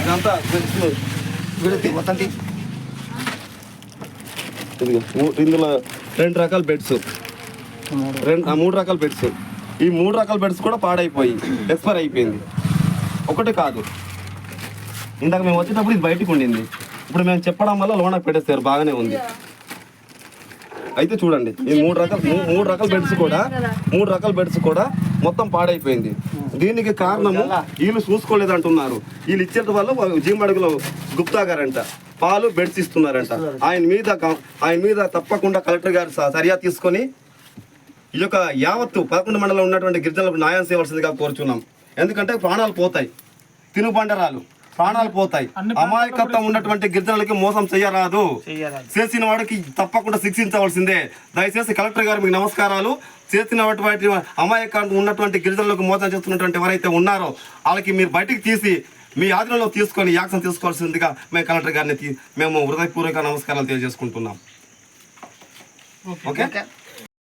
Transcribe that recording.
ఇదంతా విడతి ఇందులో రెండు రకాల బెడ్స్. రెండు ఆ, మూడు రకాల బెడ్స్. ఈ మూడు రకాల బెడ్స్ కూడా పాడైపోయి ఎక్స్పైర్ అయిపోయింది. ఒకటి కాదు. ఇందాక మేము వచ్చేటప్పుడు ఇది బయటకు ఉండింది. ఇప్పుడు మేము చెప్పడం వల్ల లోన పెట్టేస్తారు బాగానే ఉంది. అయితే చూడండి ఈ మూడు రకాల మూడు రకాల బెడ్స్ కూడా మూడు రకాల బెడ్స్ కూడా మొత్తం పాడైపోయింది. దీనికి కారణము వీళ్ళు చూసుకోలేదు అంటున్నారు వీళ్ళు ఇచ్చేట వల్ల జీమడుగులో గుప్తా గారంట. పాలు బెడ్స్ ఇస్తున్నారంట. ఆయన మీద ఆయన మీద తప్పకుండా కలెక్టర్ గారు స- చర్య తీసుకొని ఈ యొక్క యావత్తు పదకొండు మండలం ఉన్నటువంటి గిరిజనులకు న్యాయం చేయవలసిందిగా కోరుచున్నాం. ఎందుకంటే ప్రాణాలు పోతాయి. తినుబండరాలు. ప్రాణాలు పోతాయి. అమాయకత్వం ఉన్నటువంటి గిరిజనులకి మోసం చేయరాదు చేసిన వాడికి తప్పకుండా శిక్షించవలసిందే. దయచేసి కలెక్టర్ గారు మీకు నమస్కారాలు. చేసినటువంటి అమాయకంగా ఉన్నటువంటి గిరిజనులకు మోసం చేస్తున్నటువంటి ఎవరైతే ఉన్నారో వాళ్ళకి మీరు బయటికి తీసి మీ ఆధీనంలో తీసుకొని యాక్షన్ తీసుకోవాల్సిందిగా మేము కలెక్టర్ గారిని తీ- మేము హృదయపూర్వక నమస్కారాలు తెలియజేసుకుంటున్నాం. ఓకే.